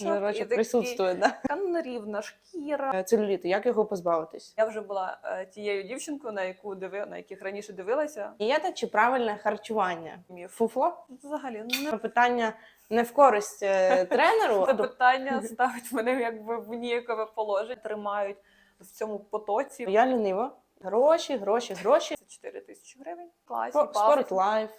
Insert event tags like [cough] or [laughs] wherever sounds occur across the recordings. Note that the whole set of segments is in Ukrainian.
Короче, присутствує, да? нерівна шкіра. Е, Целюліт, як його позбавитись? Я вже була е, тією дівчинкою, на яку диви, на яких раніше дивилася. Дієта чи правильне харчування? Фуфло? Взагалі не Питання не в користь е, [laughs] тренеру. це питання [laughs] ставить мене якби в ніякове положення. Тримають в цьому потоці. Я ліниво. Гроші, гроші, гроші. Це 4 тисячі гривень. Класні, Спо- Спорт лайф.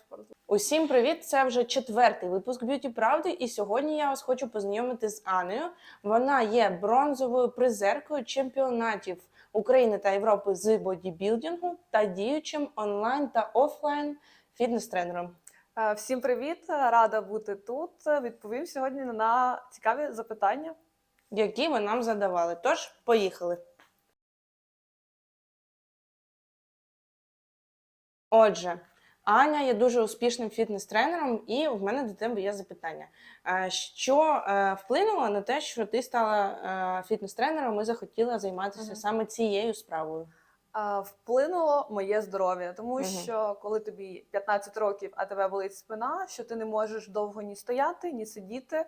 Усім привіт! Це вже четвертий випуск Б'юті Правди. І сьогодні я вас хочу познайомити з Анею. Вона є бронзовою призеркою чемпіонатів України та Європи з бодібілдингу та діючим онлайн та офлайн фітнес-тренером. Е, Всім привіт! Рада бути тут. Відповім сьогодні на цікаві запитання. які ви нам задавали. Тож, поїхали. Отже, Аня є дуже успішним фітнес-тренером, і в мене до тебе є запитання. Е, Що е, вплинуло на те, що ти стала е, фітнес-тренером і захотіла займатися Мгм. саме цією справою? Вплинуло моє здоров'я, тому Мгм. що коли тобі 15 років, а тебе болить спина, що ти не можеш довго ні стояти, ні сидіти.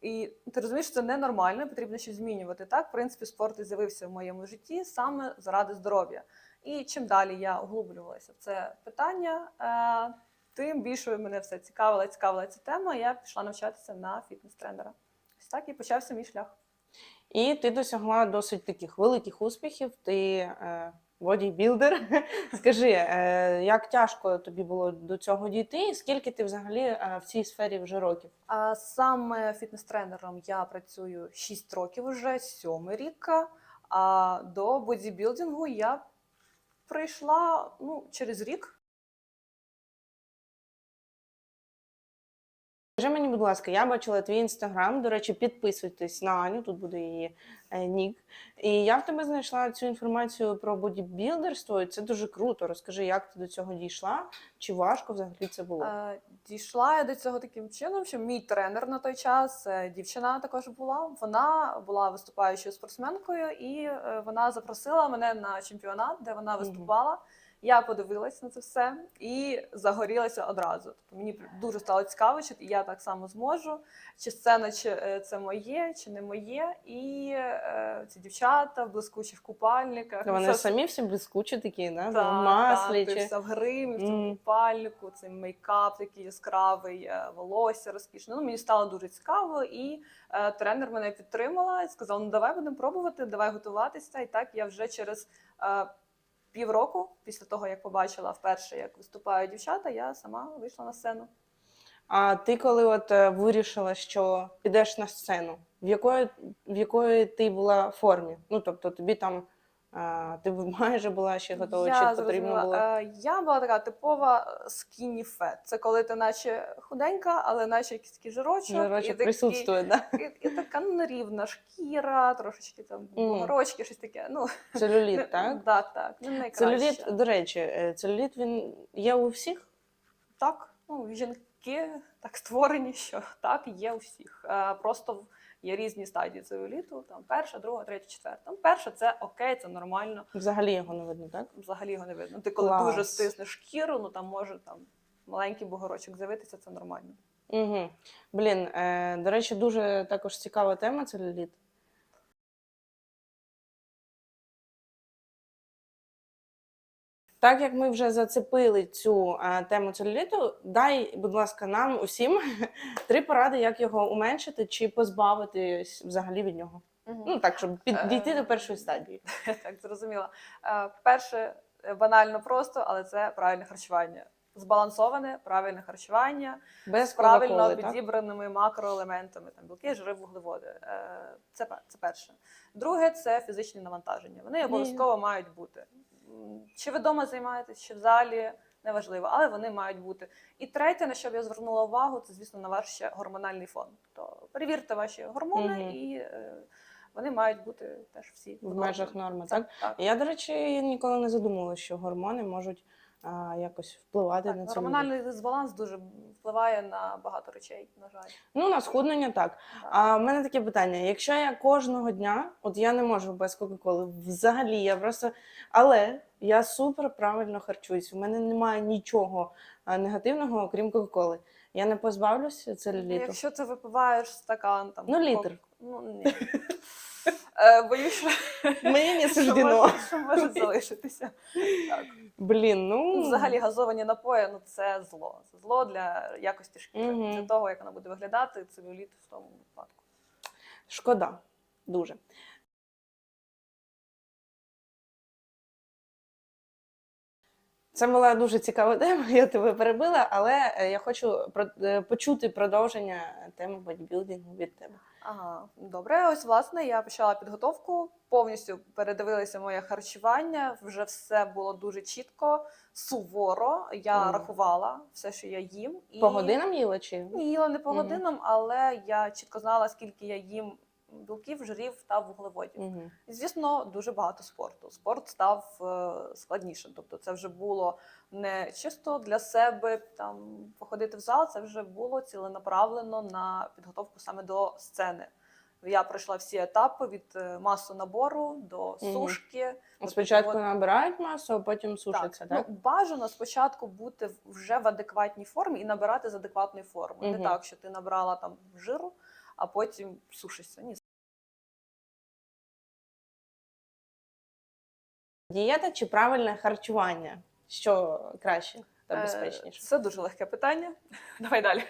І ти розумієш, що це ненормально, потрібно щось змінювати. Так, в принципі, спорт і з'явився в моєму житті саме заради здоров'я. І чим далі я углублювалася в це питання, е, тим більше мене все цікавила, цікавила ця тема. Я пішла навчатися на фітнес-тренера. Ось так і почався мій шлях. І ти досягла досить таких великих успіхів. Ти е, бодібілдер. [laughs] Скажи, е, як тяжко тобі було до цього дійти, і скільки ти взагалі в цій сфері вже років? Саме фітнес-тренером я працюю 6 років уже, сьомий рік. А до бодібілдингу я прийшла ну, через рік. Скажи мені, будь ласка, я бачила твій інстаграм. До речі, підписуйтесь на Аню, тут буде її е, нік. І я в тебе знайшла цю інформацію про бодібілдерство, і це дуже круто. Розкажи, як ти до цього дійшла? Чи важко взагалі це було? Е, Дійшла я до цього таким чином, що мій тренер на той час, е, дівчина також була. Вона була виступаючою спортсменкою, і е, вона запросила мене на чемпіонат, де вона виступала. Я подивилась на це все і загорілася одразу. Тобто мені дуже стало цікаво, чи я так само зможу, чи сцена чи е, це моє, чи не моє. І е, ці дівчата в блискучих купальниках. Вони це самі всі блискучі такі, да? так, маслі. так, чи... вся в гримі, в цьому Мгм. купальнику, цей мейкап такий яскравий, е, волосся розкішне. Ну, мені стало дуже цікаво, і е, тренер мене підтримала і сказав: ну давай будемо пробувати, давай готуватися. І так я вже через е, півроку, після того як побачила вперше, як виступають дівчата, я сама вийшла на сцену. А ти коли от е, вирішила, що підеш на сцену, в якої, в якої ти була формі? Ну тобто тобі там е, ти майже була ще готова, я чи потрібно було? Е, я була така типова skinny fat. Це коли ти наче худенька, але наче такий жирочок. і Жирочок присутствує, да? І, і така нерівна шкіра, трошечки там Мгм. бугорочки, щось таке. Ну, Целюліт, так? Да, так. Не найкраще. Целюліт, до речі, е, целюліт він є у всіх? Так, ну, жінки так створені, що так, є у всіх. Е, просто в- є різні стадії целюліту, там перша, друга, третя, четверта. Там перша це окей, це нормально, Взагалі його не видно, так? взагалі його не видно. Ти коли Клас. дуже стиснеш шкіру, ну там може там маленький бугорочок з'явитися, це нормально. Угу. Блін, е, до речі, дуже також цікава тема целюліт. Так як ми вже зацепили цю е, тему целюліту, дай, будь ласка, нам усім [laughs] три поради, як його уменшити чи позбавитись взагалі від нього. Ну так, щоб підійти до першої стадії. [laughs] Так, зрозуміла. Е, Перше, е, банально просто, але це правильне харчування. Збалансоване, правильне харчування Без з правильно Кока-Коли, так? підібраними макроелементами, там білки, жири, вуглеводи. Е, Це, це перше. Друге це фізичні навантаження. Вони обов'язково мають бути. Чи ви вдома займаєтесь, чи в залі, неважливо, але вони мають бути. І третє, на що б я звернула увагу, це, звісно, на ваш ще гормональний фон. То перевірте ваші гормони, Мгм. і е, вони мають бути теж всі В межах норми, так? так. Я, до речі, ніколи не задумувалася, що гормони можуть а, якось впливати Так, на це. гормональний дисбаланс дуже впливає на багато речей, на жаль. Ну, на схуднення так. Так. А в мене таке питання: якщо я кожного дня, от я не можу без Кока-Коли, взагалі, я просто. Але я супер правильно харчуюсь. У мене немає нічого негативного, окрім Кока-Коли. Я не позбавлюся целюліту. Якщо ти випиваєш стакан там. Ну, літр. кок- Ну, ні. [laughs] [laughs] Е, Боюсь, що, Мені не [laughs] що, суждено. може, що може залишитися. Так. Блін, ну Взагалі газовані напої ну це зло. Це зло для якості шкіри, Мгм. для того, як вона буде виглядати, целюліт в тому випадку. шкода. Дуже. Це була дуже цікава тема, я тебе перебила, але е, я хочу про- е, почути продовження теми бодібілдингу від тебе. Ага, добре. Ось власне я почала підготовку, повністю передивилася моє харчування. Вже все було дуже чітко, суворо. Я Мгм. рахувала все, що я їм. І... По годинам їла чи? Ні, їла не по Мгм. годинам, але я чітко знала, скільки я їм білків, жирів та вуглеводів. Угу. І, звісно, дуже багато спорту. Спорт став е, складнішим. Тобто, це вже було не чисто для себе там походити в зал, це вже було ціленаправлено на підготовку саме до сцени. Я пройшла всі етапи від е, масу набору до сушки. Тобто, Спочатку от- набирають масу, а потім сушаться, так? Ну, бажано спочатку бути вже в адекватній формі і набирати з адекватної форми. Мгм. Не так, що ти набрала там жиру, а потім сушишся. Ні, Дієта чи правильне харчування? Що краще та Е, безпечніше? Це дуже легке питання. [laughs] Давай далі.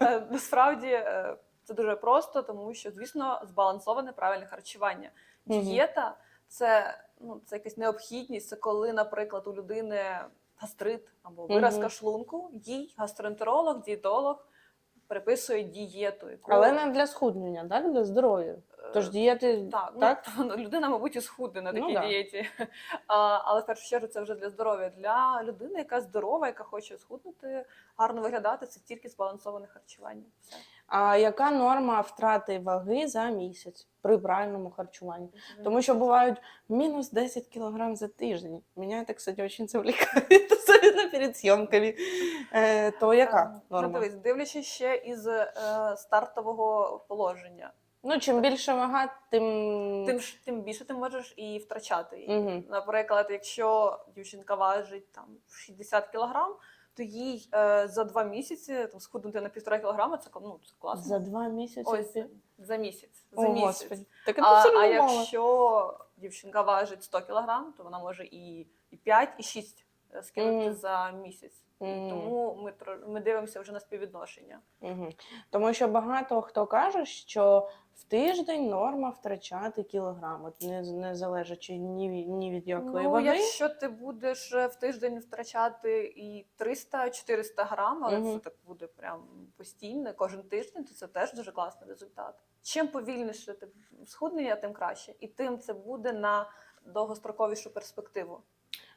Е, Насправді е, це дуже просто, тому що, звісно, збалансоване правильне харчування. Дієта це, ну, це якась необхідність. Це коли, наприклад, у людини гастрит або виразка шлунку, їй гастроентеролог, дієтолог приписує дієту. Яку, Але не для схуднення, так? Для здоров'я. е, Тож дієти Так, [laughs] так? Ну, людина, мабуть, і схудне на Ну, такій да. дієті. А, але в першу чергу це вже для здоров'я. Для людини, яка здорова, яка хоче схуднути, гарно виглядати, це тільки збалансоване харчування. Все. А яка норма втрати ваги за місяць при правильному харчуванні? Тому що бувають мінус 10 кілограм за тиждень. Меня это, кстати, очень завлекает, [laughs] особенно перед съемками. Е, то яка Е, Ну, норма? дивись, дивлячись ще із е, стартового положення. Ну, чим більше вага, тим... Тим тим більше ти можеш і втрачати. Мгм. Наприклад, якщо дівчинка важить там 60 кілограм, то їй е, за два місяці там схуднути на півтора кілограма це ну, це класно. За два місяці? Ось пі- за місяць. За О, місяць. Господи. Так це А, якщо дівчинка важить 100 кілограм, то вона може і, і 5, і 6 скинути Мгм. за місяць. Мгм. Тому ми, тро- ми дивимося вже на співвідношення. Угу. Тому що багато хто каже, що в тиждень норма втрачати кілограм, от не, не залежачи ні, ні від якої ну, ваги. якщо ти будеш е, в тиждень втрачати і 300-400 грам, але Мгм. це так буде прям постійно, кожен тиждень, то це теж дуже класний результат. Чим повільніше ти схуднення, тим краще. І тим це буде на довгостроковішу перспективу.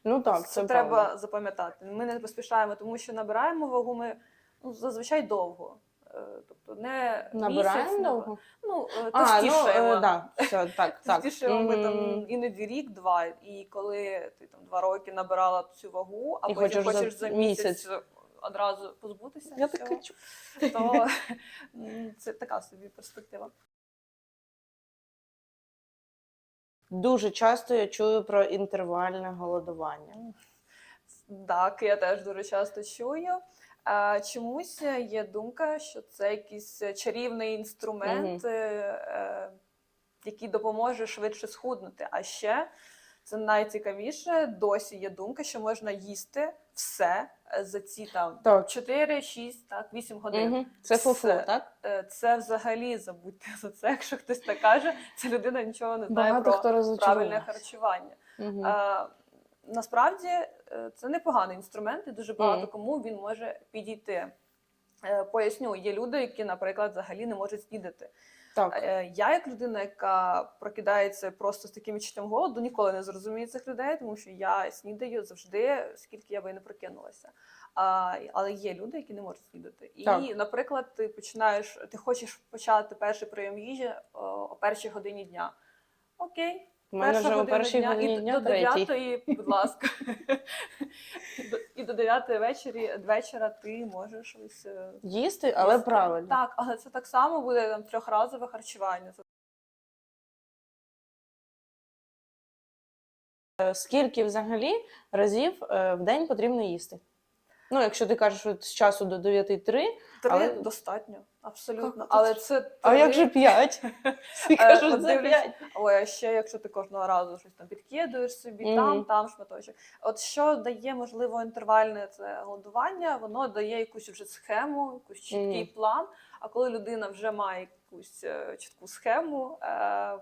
Ну так, це, це, треба правда. запам'ятати. Ми не поспішаємо, тому що набираємо вагу ми ну, зазвичай довго. Е, Тобто не Набираємо місяць, довго? Ну, е, А, ну, е, да, все, [laughs] так, так. Товстішаємо ми там іноді рік-два, і коли ти там два роки набирала цю вагу, а І потім хочеш за хочеш за місяць, місяць. одразу позбутися, Я так хочу. то [laughs] це така собі перспектива. Дуже часто я чую про інтервальне голодування. Так, я теж дуже часто чую. А, чомусь є думка, що це якийсь чарівний інструмент, е, е, який допоможе швидше схуднути. А ще це найцікавіше, досі є думка, що можна їсти все е, за ці там Так. 4, 6, так, 8 годин. Угу. Це Все. так? Е, Це взагалі забудьте за це. Якщо хтось так каже, ця людина нічого не знає Багато про правильне харчування. Угу. Е, Насправді е, це непоганий інструмент, і дуже багато кому він може підійти. Е, Поясню, є люди, які, наприклад, взагалі не можуть снідати. Так. Е, Я, як людина, яка прокидається просто з таким відчуттям голоду, ніколи не зрозумію цих людей, тому що я снідаю завжди, скільки я би не прокинулася. А, але є люди, які не можуть снідати. І, Так. наприклад, ти починаєш, ти хочеш почати перший прийом їжі о першій годині дня. Окей, У мене вже година першій дня, годині і дня до. 9, будь ласка. І до 9 вечері, вечора ти можеш ось е, Їсти, але правильно. Так, але це так само буде там трьохразове харчування. Е, Скільки взагалі разів е, в день потрібно їсти? Ну, якщо ти кажеш от з часу до 9-3, Три Але- достатньо, абсолютно. Як Але це? а три- як же 5? Ти [laughs] Е, [laughs] кажеш от за дивлюсь, 5. Ой, а ще якщо ти кожного разу щось там підкидуєш собі, Мгм. там, там шматочок. От що дає, можливо, інтервальне це голодування, воно дає якусь вже схему, якийсь чіткий Мгм. план. А коли людина вже має якусь е, чітку схему, е,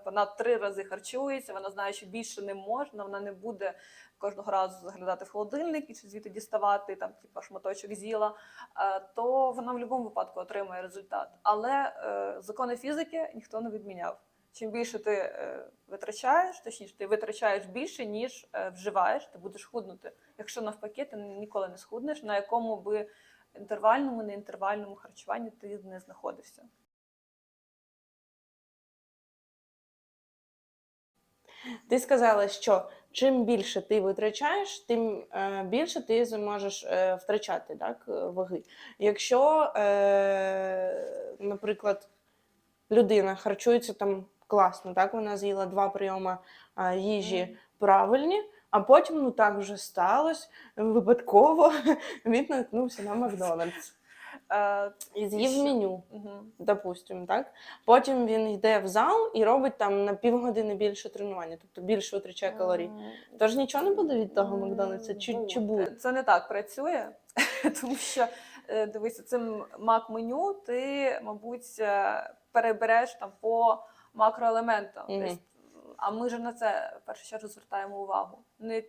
вона три рази харчується, вона знає, що більше не можна, вона не буде кожного разу заглядати в холодильник і чи звідти діставати там, типу, шматочок з'їла, е, то вона в будь-якому випадку отримає результат. Але е, закони фізики ніхто не відміняв. Чим більше ти е, витрачаєш, точніше, ти витрачаєш більше, ніж вживаєш, ти будеш худнути. Якщо навпаки, ти ніколи не схуднеш, на якому би інтервальному, неінтервальному харчуванні ти не знаходився. Ти сказала, що чим більше ти витрачаєш, тим е, більше ти зможеш е, втрачати так, е, ваги. Якщо, наприклад, людина харчується там класно, так, вона з'їла два прийоми їжі правильні, а потім ну так вже сталося випадково [laughs] він наткнувся на Макдональдс і з'їв меню. мгм. Допустим, так? Потім він йде в зал і робить там на півгодини більше тренування, тобто більше витрачає калорій. Тож нічого не буде від того Макдональдса? Чи, чи буде? Це не так працює, [laughs] тому що е, дивися, цим мак-меню ти, мабуть, е, перебереш там по макроелементам. Тобто, а ми ж на це в першу чергу звертаємо увагу.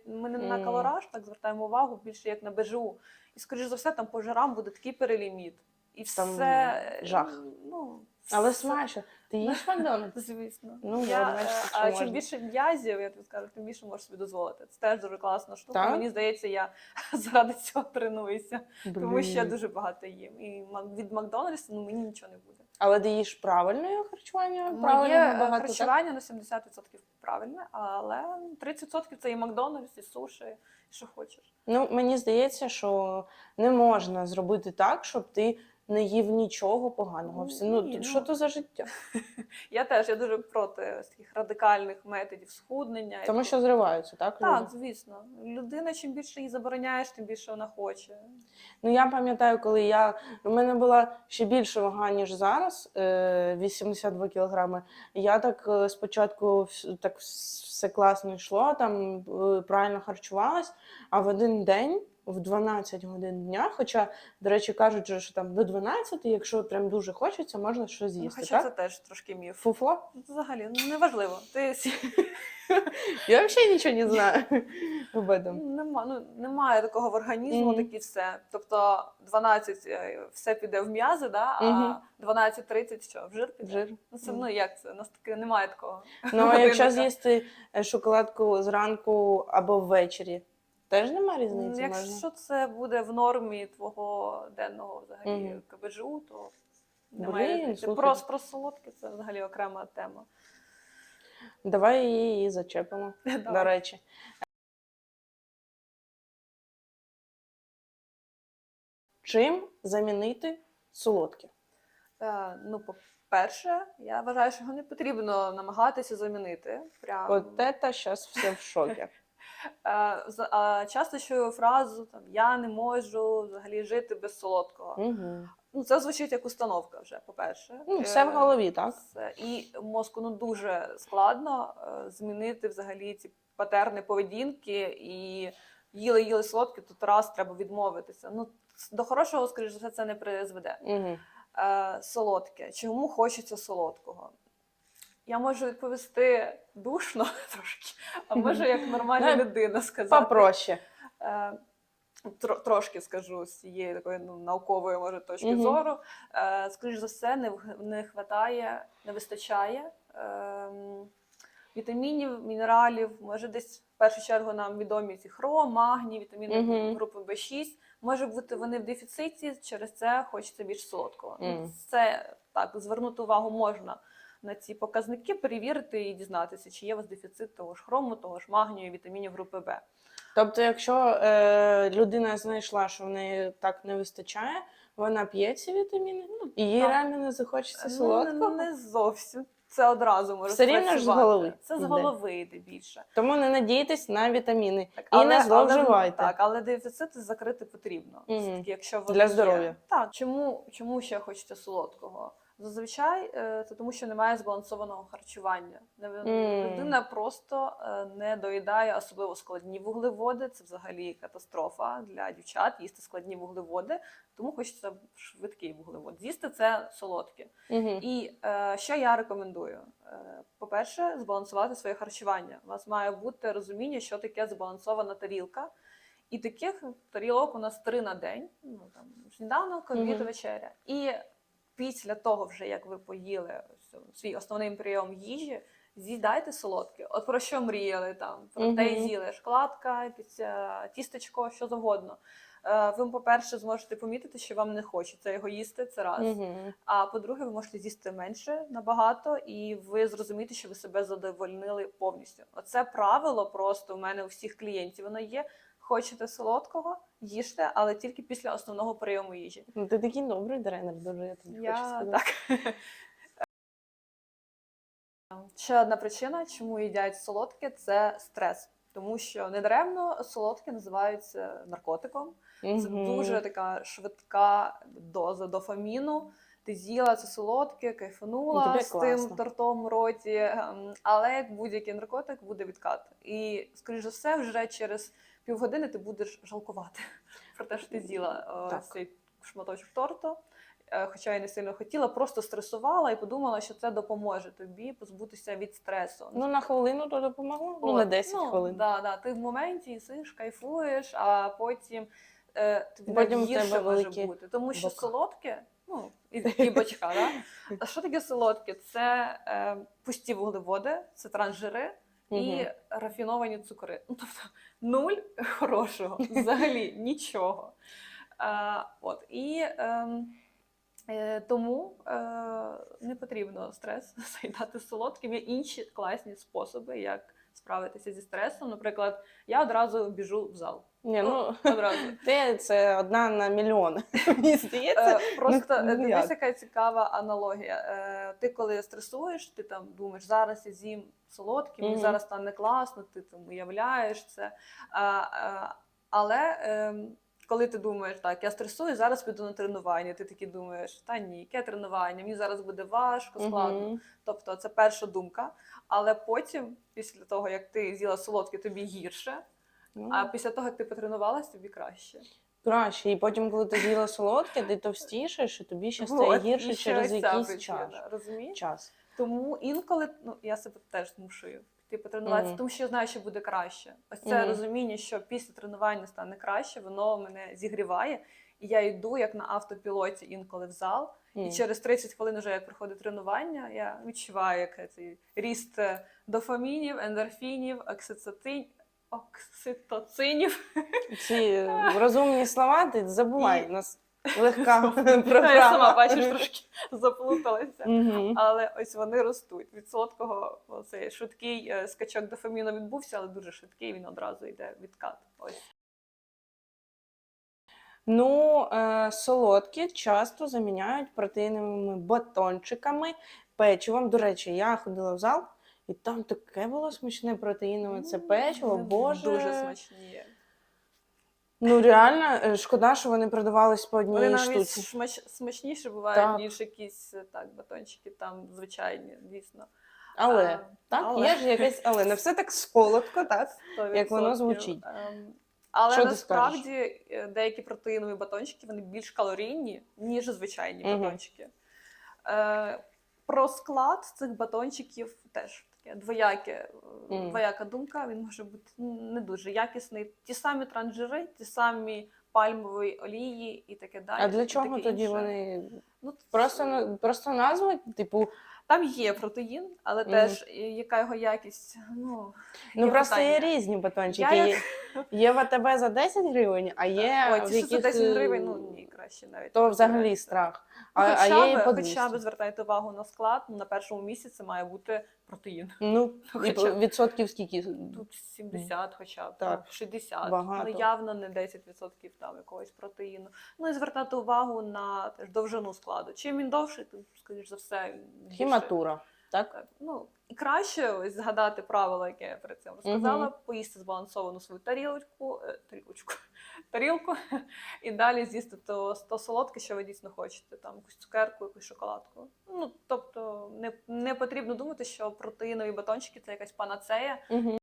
Ми не на калораж, так звертаємо увагу більше як на БЖУ. І, скоріш за все, там по жирам буде такий переліміт. І Там все е, жах. Ну, Але все- смачно. Ти їш Макдональдс? Звісно. Ну, я, от бачиш, е, що а можна. чим більше м'язів, я тобі скажу, тим більше можеш собі дозволити. Це теж дуже класна штука. Так? Мені здається, я [laughs] заради цього тренуюся, тому що я дуже багато їм. І від Макдональдса ну, мені нічого не буде. Але ти їш правильне харчування? Моє Правильно е, багато, так? харчування на 70% правильне, але 30% це і Макдональдс, і суші, і що хочеш. Ну, мені здається, що не можна зробити так, щоб ти не їв нічого поганого. Все. Ну, Ні, що ну. то за життя? [laughs] Я теж я дуже проти таких радикальних методів схуднення. Тому що зриваються, так? так, люди? звісно. Людина, чим більше їй забороняєш, тим більше вона хоче. Ну, я пам'ятаю, коли я у мене була ще більше вага, ніж зараз, е, 82 кілограми. Я так е, спочатку так все класно йшло, там е, правильно харчувалась, а в один день. В 12 годин дня, хоча, до речі, кажуть, що там до 12, якщо прям дуже хочеться, можна щось Ну, з'їсти. хоча так? це теж трошки міф. Фуфло? Взагалі, ну неважливо. Ти [laughs] Я взагалі нічого не знаю [laughs] об. Нема, ну, немає такого в організму, Мгм. такі все. Тобто 12 е, все піде в м'язи, да? А 12-30 що, в жир піде? Жир. Ну, це, ну як це? У нас таки немає такого. Ну, а [laughs] якщо з'їсти е, шоколадку зранку або ввечері, теж нема різниці. М, можна? Якщо це буде в нормі твого денного взагалі Мгм. КБЖУ, то немає різниці. Про, про солодке це взагалі окрема тема. Давай її зачепимо, [laughs] до речі. Чим замінити солодке? Е, ну, по-перше, я вважаю, що його не потрібно намагатися замінити. Прям. От це зараз все в шокі. Е, часто чую фразу там я не можу взагалі жити без солодкого. Угу. Ну це звучить як установка вже, по-перше. Ну, все в Е, голові, так? І мозку ну дуже складно е, змінити взагалі ці патерни поведінки і їли їли солодке, тут раз треба відмовитися. Ну до хорошого, скоріш за все, це не призведе. Угу. Е, солодке. Чому хочеться солодкого? Я можу відповісти душно [laughs] трошки, а можу як нормальна Ну, людина сказати. Попроще. Е, трошки скажу з цієї такої ну, наукової може точки Мгм. зору. Е, скоріш за все, не, не хватає, не вистачає ем, вітамінів, мінералів. Може, десь в першу чергу нам відомі ці хром, магній, вітаміни Мгм. групи В6. Може бути вони в дефіциті, через це хочеться більш солодкого. Мгм. Це так, звернути увагу можна на ці показники, перевірити і дізнатися, чи є у вас дефіцит того ж хрому, того ж магнію, вітамінів групи Б. Тобто, якщо е, людина знайшла, що в неї так не вистачає, вона п'є ці вітаміни, і їй так. реально не захочеться Ну, солодкого. не, не зовсім це одразу може Все рівно ж з голови Це з голови йде більше. Тому не надійтесь на вітаміни Так, і не зловживайте. так, але дефіцит закрити потрібно. Все-таки, якщо вони Для здоров'я. Так, чому, чому ще хочеться солодкого? Зазвичай е, це тому, що немає збалансованого харчування. Людина просто е, не доїдає особливо складні вуглеводи. Це взагалі катастрофа для дівчат їсти складні вуглеводи, тому хочеться швидкий вуглевод. З'їсти це солодке. І е, що я рекомендую? По-перше, збалансувати своє харчування. У вас має бути розуміння, що таке збалансована тарілка. І таких тарілок у нас три на день: ну там сніданок, обід, Мгм. вечеря. І після того, вже як ви поїли свій основний прийом їжі, з'їдайте солодке. От про що мріяли там? Про те з'їли шоколадка, піця, тістечко, що завгодно. Е, Ви, по-перше, зможете помітити, що вам не хочеться його їсти. Це раз. Угу. А по-друге, ви можете з'їсти менше набагато, і ви зрозумієте, що ви себе задовольнили повністю. Оце правило просто у мене у всіх клієнтів. Воно є. Хочете солодкого, їжте, але тільки після основного прийому їжі. Ну, ти такий добрий тренер, дуже я тобі хочу сказати. так. [laughs] Ще одна причина, чому їдять солодке, це стрес. Тому що недаремно солодке називаються наркотиком. Це дуже така швидка доза дофаміну. Ти з'їла це солодке, Ну, кайфанула тобі з класно. тим тортом в роті, ем, але як будь-який наркотик буде відкат. І, скоріш за все, вже через півгодини ти будеш жалкувати [laughs] про те, що ти з'їла е, Так. цей шматочок торту. Е, Хоча я не сильно хотіла, просто стресувала і подумала, що це допоможе тобі позбутися від стресу. Ну, на хвилину то допомогло. Ну, на 10 ну, хвилин. Да, да. Ти в моменті їсиш, кайфуєш, а потім е, тобі Потім навіть в тебе гірше може великі бути. Тому що бока. солодке, ну, і, і бочка, да? А що таке солодке? Це е, пусті вуглеводи, це трансжири і Мгм. рафіновані цукри. Ну, тобто нуль хорошого, [laughs] взагалі нічого. Е, от, і ем, е, тому е, не потрібно стрес [laughs] заїдати солодким. Є інші класні способи, як справитися зі стресом. Наприклад, я одразу біжу в зал. Ні, ну, одразу. [laughs] ти це одна на мільйон. [laughs] Мені здається. Е, Просто ну, е, ну, дивись, яка цікава аналогія. Е, Ти коли стресуєш, ти там думаєш, зараз я з'їм солодким, мені Мгм. зараз стане класно, ти там уявляєш це. А, Але ем, коли ти думаєш, так, я стресую, зараз піду на тренування. Ти такий думаєш, та ні, яке тренування? Мені зараз буде важко, складно. Тобто це перша думка. Але потім, після того, як ти з'їла солодке, тобі гірше, Ну, а після того, як ти потренувалась, тобі краще. Краще. І потім, коли ти з'їла солодке, ти товстішаєш, і тобі ще стає Вот, гірше і ще через ось ця якийсь причина, час. Розумієш? час. Тому інколи ну, я себе теж змушую піти потренуватися, Мгм. тому що я знаю, що буде краще. Ось це Мгм. розуміння, що після тренування стане краще, воно мене зігріває. І я йду як на автопілоті інколи в зал. І через 30 хвилин, вже як проходить тренування, я відчуваю як цей ріст е, дофамінів, ендорфінів, оксицитин, окситоцинів. Ці розумні слова ти забувай. І- У нас легка Та [laughs] Я сама бачиш, трошки заплуталася. Але ось вони ростуть. Від солодкого цей швидкий е, скачок дофаміну відбувся, але дуже швидкий. Він одразу йде відкат. Ось Ну, е, солодкі часто заміняють протеїновими батончиками, печивом. До речі, я ходила в зал, і там таке було смачне протеїнове. Це печиво, боже. дуже смачні. Ну реально, е, шкода, що вони продавались по Вони одній навіть штуці. смач... смачніші бувають, Так. ніж якісь е, так батончики, там звичайні, дійсно. Але А, так, але. є ж якесь, але не все так солодко, так? [laughs] 100%. Як воно звучить. Ем, Але Що ти насправді е, деякі протеїнові батончики вони більш калорійні, ніж звичайні Мгм. батончики. Е, про склад цих батончиків теж таке двояке, е, Мгм. двояка думка. Він може бути не дуже якісний. Ті самі транжири, ті самі пальмові олії і таке далі. А для чого тоді інше. вони Ну, просто просто назва, типу, Там є протеїн, але Мгм. теж е, яка його якість? Ну, ну просто є різні батончики. Я Є, є в АТБ за 10 гривень, а є Ой, ті, що за 10 гривень, е, ну ні, краще навіть. то взагалі страх. Ну, А, а хоча, є і б, хоча б 200. звертайте увагу на склад, на першому місяці має бути протеїн. Ну, [laughs] Хоча відсотків скільки? Тут 70 хоча б, Так, ну, 60. багато. Ну, явно не 10% там якогось протеїну. Ну і звертати увагу на теж довжину складу. Чим він довший, тим, скоріш за все, більше- Хіматура. так? Так, ну і краще ось згадати правила, яке я перед цим розказала, Мгм. поїсти збалансовану свою тарілочку, е, тарілочку, тарілку, і далі з'їсти то, то солодке, що ви дійсно хочете, там якусь цукерку, якусь шоколадку. Ну тобто не, не потрібно думати, що протеїнові батончики це якась панацея. Угу.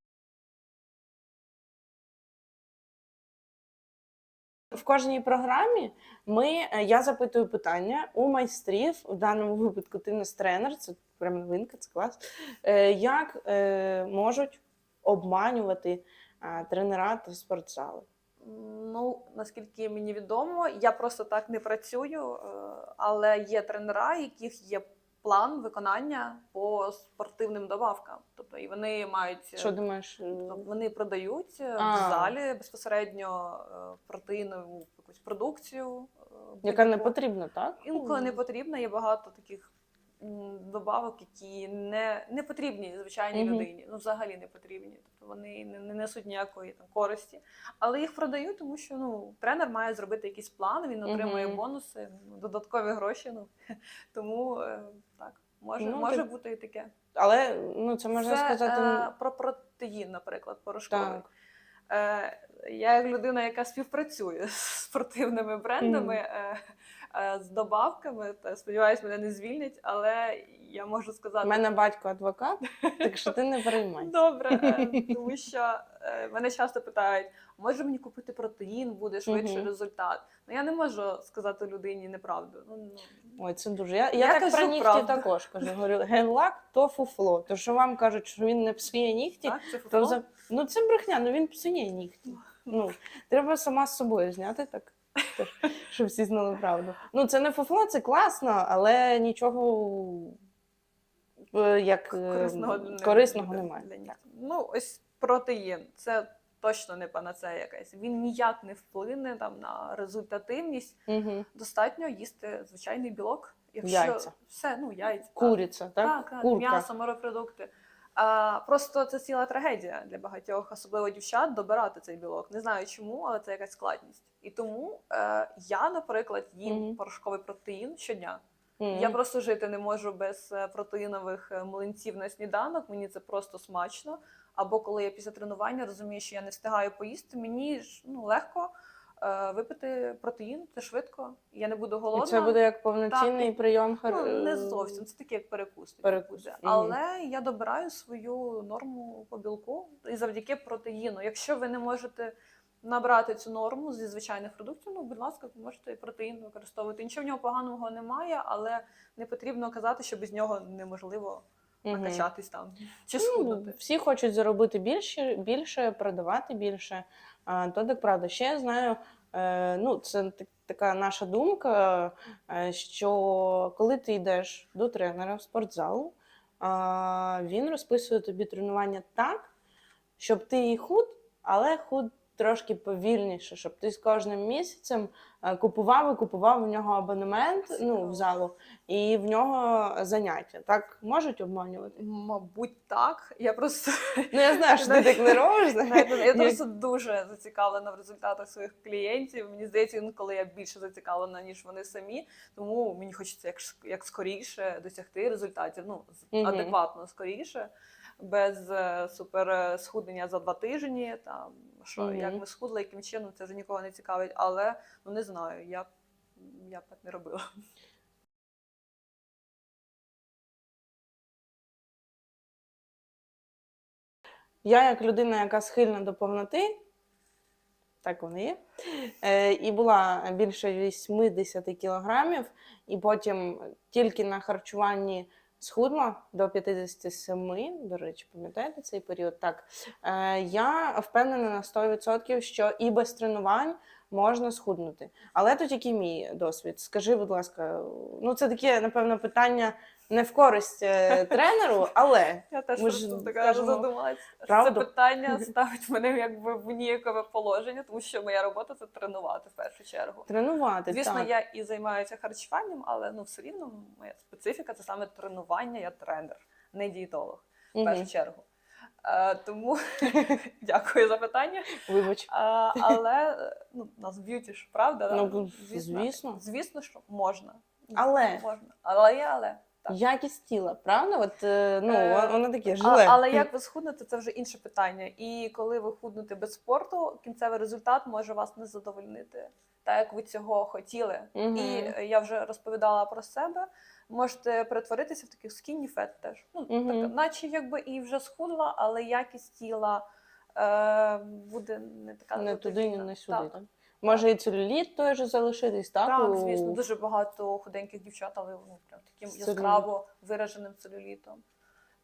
В кожній програмі ми, е, я запитую питання у майстрів, в даному випадку ти нас тренер, це прям новинка, це клас. Е, Як е, можуть обманювати тренера та спортзали? Ну, наскільки мені відомо, я просто так не працюю, е, але є тренера, яких є план виконання по спортивним добавкам. Тобто і вони мають Що думаєш? Тобто вони продають е, А. в залі безпосередньо е, протеїнову якусь продукцію, Яка не потрібна, так? Інколи не потрібна, є багато таких добавок, які не, не потрібні звичайній людині. Ну, взагалі не потрібні. Тобто вони не, не несуть ніякої там користі. Але їх продають, тому що ну, тренер має зробити якийсь план, він отримує бонуси, ну, додаткові гроші. Ну, [laughs] тому е, так, може, Ну, може ти- бути і таке. Але ну, це можна Це, сказати. е, про протеїн, наприклад, порошковий. так. Е, я як людина, яка співпрацює з спортивними брендами, е, з добавками, та сподіваюсь, мене не звільнять, але я можу сказати. У мене батько адвокат, так що ти не переймайся. Добре, е, [laughs] тому що е, мене часто питають, може мені купити протеїн, буде швидший Мгм. результат. Ну я не можу сказати людині неправду. Ну, ну, Ой, це дуже. Я, я, Я так кажу про нігті правду. також кажу. Говорю, гель-лак то фуфло. То що вам кажуть, що він не псує нігті, так, це то за... ну це брехня, ну він псує нігті. Ну, треба сама з собою зняти так, [laughs] щоб всі знали правду. Ну, це не фуфло, це класно, але нічого е, як е, корисного, корисного буде немає. для Так. Ну, ось протеїн. Це точно не панацея якась. Він ніяк не вплине там на результативність. Угу. Достатньо їсти звичайний білок. Якщо Яйця. все, ну яйця. так. Куриця, так? Так, так, Курка. м'ясо, морепродукти. А, просто це ціла трагедія для багатьох, особливо дівчат, добирати цей білок. Не знаю чому, але це якась складність. І тому е, я, наприклад, їм Мгм. порошковий протеїн щодня. Мгм. Я просто жити не можу без е, протеїнових е, млинців на сніданок. Мені це просто смачно. Або коли я після тренування розумію, що я не встигаю поїсти, мені ж ну легко випити протеїн, це швидко. Я не буду І це буде як повноцінний Так. прийом хар... Ну, не зовсім, це таке як перекус. Перекус. Але я добираю свою норму по білку і завдяки протеїну. Якщо ви не можете набрати цю норму зі звичайних продуктів, ну, будь ласка, ви можете і протеїн використовувати. Нічого в нього поганого немає, але не потрібно казати, що без нього неможливо накачатись там чи Ну, всі хочуть заробити більше, більше, продавати більше. А, то так правда. Ще я знаю, е, ну, це така наша думка, е, що коли ти йдеш до тренера в спортзал, він розписує тобі тренування так, щоб ти і худ, але худ трошки повільніше, щоб ти з кожним місяцем е, купував і купував в нього абонемент ну, в залу, і в нього заняття. Так можуть обманювати? Мабуть, так. Я просто Ну, я знаю, що ти так не робиш. Я просто дуже зацікавлена в результатах своїх клієнтів. Мені здається, інколи я більше зацікавлена, ніж вони самі. Тому мені хочеться як, як скоріше досягти результатів. Ну, адекватно скоріше, без е, супер е, схуднення за два тижні. Там що Мгм. як ви схудли, яким чином це вже нікого не цікавить. Але ну не знаю, я я б так не робила. Я, як людина, яка схильна до повноти, так воно є, е, і була більше 80 кілограмів, і потім тільки на харчуванні схудла до 57, до речі, пам'ятаєте цей період? Так. Е, Я впевнена на 100%, що і без тренувань можна схуднути. Але тут який мій досвід? Скажи, будь ласка, ну це таке, напевно, питання не в користь е, [laughs] тренеру, але Я теж Ми ж така задумалась. Це питання [laughs] ставить мене якби в ніякове положення, тому що моя робота це тренувати в першу чергу. тренувати. Звісно, так. я і займаюся харчуванням, але ну все рівно моя специфіка це саме тренування. Я тренер, не дієтолог в першу чергу. Е, тому [laughs] дякую за питання. Вибач. А, але е, ну, нас б'юті ж, правда? Ну, бу- звісно. Звісно, що можна. Але. Можна. Але є але. так. Якість тіла, правда? От, е, ну, Е, воно таке жиле. але як ви схуднете, це вже інше питання. І коли ви худнете без спорту, кінцевий результат може вас не задовольнити, так як ви цього хотіли. Мгм. І я вже розповідала про себе. Можете перетворитися в таких skinny fat теж. Ну, Мгм. так, наче якби і вже схудла, але якість тіла е, буде не така Не туди, не сюди. Так. Так. Може і целюліт той же залишитись, так? Так, звісно, дуже багато худеньких дівчат, але ну, прям таким З яскраво вираженим целюлітом.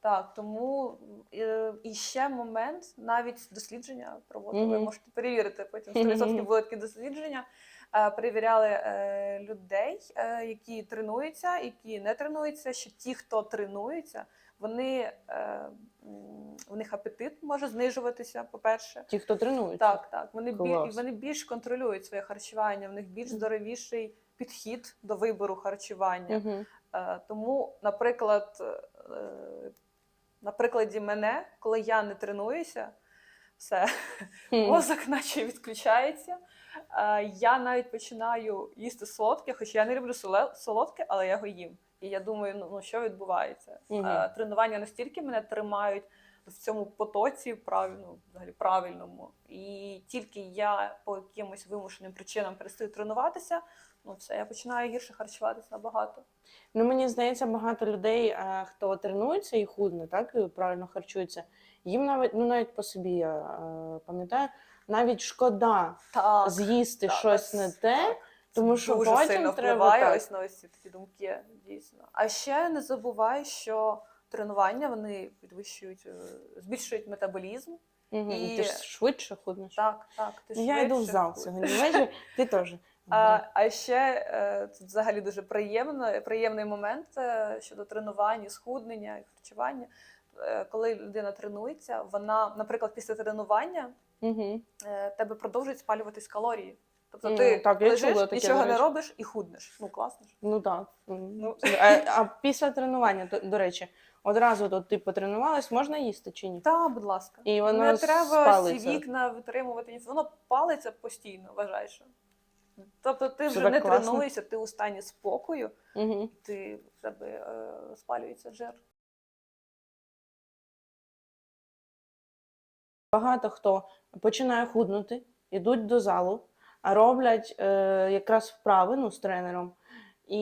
Так, тому е, і ще момент, навіть дослідження проводили, ви Мгм. можете перевірити потім 100% були такі дослідження. Е, Перевіряли е, людей, е, які тренуються, які не тренуються. Що ті, хто тренується, вони у них апетит може знижуватися, по-перше. Ті, хто тренується. Так, так. Вони, біль, вони більш контролюють своє харчування, в них більш здоровіший підхід до вибору харчування. Угу. Тому, наприклад, на прикладі мене, коли я не тренуюся, все, мозок наче відключається. Е, я навіть починаю їсти солодке, хоч я не люблю солодке, але я його їм. І я думаю, ну, ну що відбувається? Е, тренування настільки мене тримають в цьому потоці правильно, взагалі правильному. І тільки я по якимось вимушеним причинам перестаю тренуватися, ну все, я починаю гірше харчуватися набагато. Ну, мені здається, багато людей, е, хто тренується і худне, так і правильно харчується, їм навіть, ну навіть по собі я пам'ятаю, навіть шкода Так, з'їсти так, щось так, не те, так. тому що дуже потім сильно треба впливає так. ось на ось ці такі думки, дійсно. А ще не забувай, що тренування вони підвищують, е, збільшують метаболізм. Мгм, і- Ти ж швидше худнеш. Так, так. Ти Я йду в зал сьогодні ввечері, [laughs] ти теж. А, а ще е, тут взагалі дуже приємно, приємний момент е, щодо тренувань, схуднення і харчування. Коли людина тренується, вона, наприклад, після тренування Угу. тебе продовжують спалюватись калорії. Тобто ти так, лежиш, чула нічого не робиш і худнеш. Ну класно ж. Ну так. Ну. А, а після тренування, до, до речі, одразу тут ти потренувалась, можна їсти чи ні? Та, будь ласка. І воно не треба спалиться. ці вікна витримувати. Воно палиться постійно, вважаєш. Тобто ти вже так не класно. тренуєшся, ти у стані спокою, Угу. ти в тебе е, спалюється жир. Багато хто починає худнути, йдуть до залу, а роблять е, якраз вправи ну, з тренером. І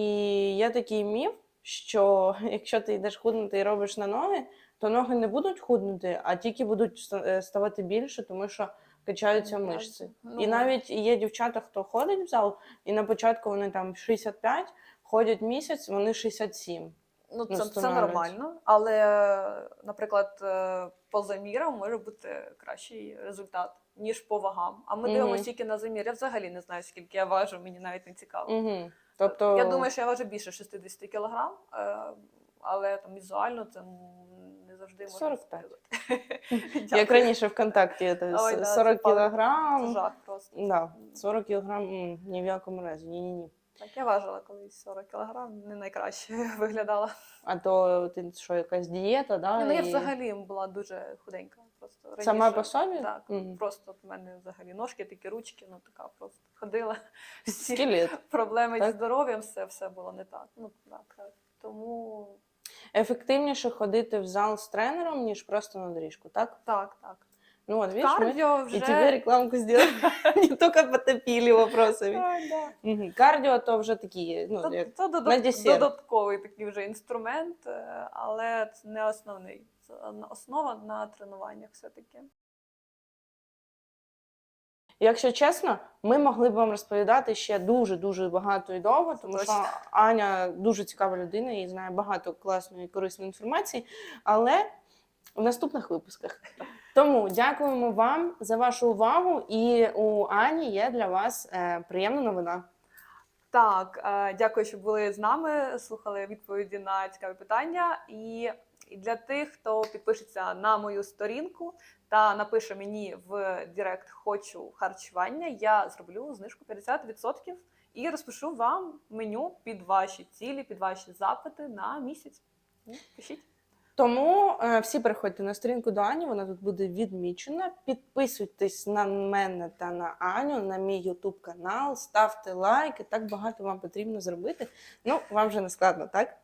є такий міф, що [laughs] якщо ти йдеш худнути і робиш на ноги, то ноги не будуть худнути, а тільки будуть е, ставати більше, тому що качаються Ну, мишці. ну, І навіть є дівчата, хто ходить в зал, і на початку вони там 65, ходять місяць, вони 67. Ну, Ну, це, це нормально, але, наприклад, е, по замірам може бути кращий результат, ніж по вагам. А ми Мгм. дивимося тільки на замір. Я взагалі не знаю, скільки я важу, мені навіть не цікаво. Угу. Тобто, Я думаю, що я важу більше 60 кг, але там візуально це м, не завжди можна 45. сказати. [laughs] як Дякую. раніше ВКонтакті, це Ой, да, 40 це палець. Це кілограм. жах просто. Да, 40 кілограм м, ні в якому разі, ні-ні-ні. Так я важила колись 40 кг, не найкраще [laughs] виглядала. А то ти що, якась дієта, да? Ну я взагалі була дуже худенька. Просто Сама по собі? Так, Мгм. просто в мене взагалі ножки, такі ручки, ну така просто ходила. [laughs] Всі Скелет. проблеми Так. зі здоров'ям, все, все було не так. Ну так. Тому Ефективніше ходити в зал з тренером, ніж просто на доріжку, так? так, так. Ну, от, видиш, ми Кардіо вже і тебе рекламку зробили. [laughs] [laughs] Не тільки потопили вопросами. Кардіо то вже такі, ну, десерт. додатковий такий вже інструмент, е, але це не основний. Це основа на тренуваннях все-таки. Якщо чесно, ми могли б вам розповідати ще дуже дуже багато і довго, тому що Аня дуже цікава людина і знає багато класної і корисної інформації, але в наступних випусках. Тому дякуємо вам за вашу увагу. І у Ані є для вас е, приємна новина. Так, е, дякую, що були з нами, слухали відповіді на цікаві питання. І для тих, хто підпишеться на мою сторінку та напише мені в Директ Хочу харчування, я зроблю знижку 50% і розпишу вам меню під ваші цілі, під ваші запити на місяць. Ну, Пишіть. Тому е, всі переходьте на сторінку до Ані, вона тут буде відмічена. Підписуйтесь на мене та на Аню, на мій Ютуб канал, ставте лайки. Так багато вам потрібно зробити. Ну, вам вже не складно, так?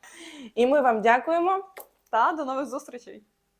І ми вам дякуємо. Та до нових зустрічей!